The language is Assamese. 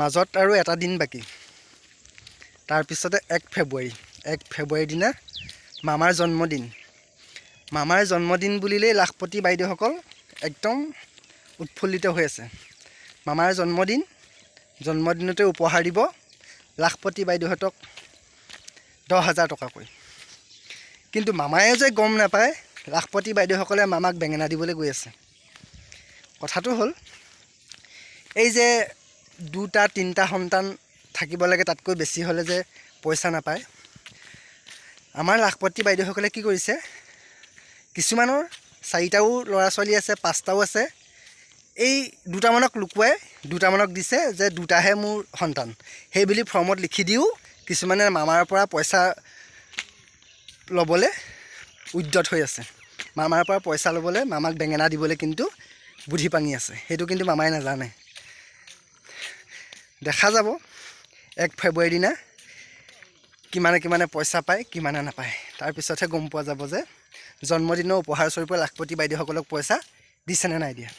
মাজত আৰু এটা দিন বাকী। তাৰপিছতে এক ফেব্ৰুৱাৰী। এক ফেব্ৰুৱাৰীৰ দিনা মামাৰ জন্মদিন। মামাৰ জন্মদিন বুলিলেই লাখপতি বাইদেউসকল একদম উৎফুল্লিত হৈ আছে। মামাৰ জন্মদিন জন্মদিনতে উপহাৰ দিব লাখপতি বাইদেউহঁতক দহ হাজাৰ টকাকৈ। কিন্তু মামায়ে যে গম নাপায় লাখপতি বাইদেউসকলে মামাক বেঙেনা দিবলৈ গৈ আছে। কথাটো হ'ল এই যে দুটা তিনিটা সন্তান থাকিব লাগে তাতকৈ বেছি হ'লে যে পইচা নাপায়। আমাৰ লাখপতি বাইদেউসকলে কি কৰিছে কিছুমানৰ চাৰিটাও ল'ৰা ছোৱালী আছে পাঁচটাও আছে এই দুটামানক লুকুৱাই দুটামানক দিছে যে দুটাহে মোৰ সন্তান। সেই বুলি ফৰ্মত লিখি দিও কিছুমানে মামাৰ পৰা পইচা ল'বলৈ উদ্যত হৈ আছে। মামাৰ পৰা পইচা ল'বলৈ মামাক বেঙেনা দিবলৈ কিন্তু বুদ্ধি পাঙি আছে। সেইটো কিন্তু মামাই নাজানে। দেখা যাব। এক ফেব্ৰুৱাৰীৰ দিনা। কিমানে কিমানে পইচা পায় কিমানে নাপায়। তাৰপিছতহে গম পোৱা যাব যে জন্মদিনৰ উপহাৰস্বৰূপে লাখপতি বাইদেউসকলক পইচা দিছেনে নাই দিয়া।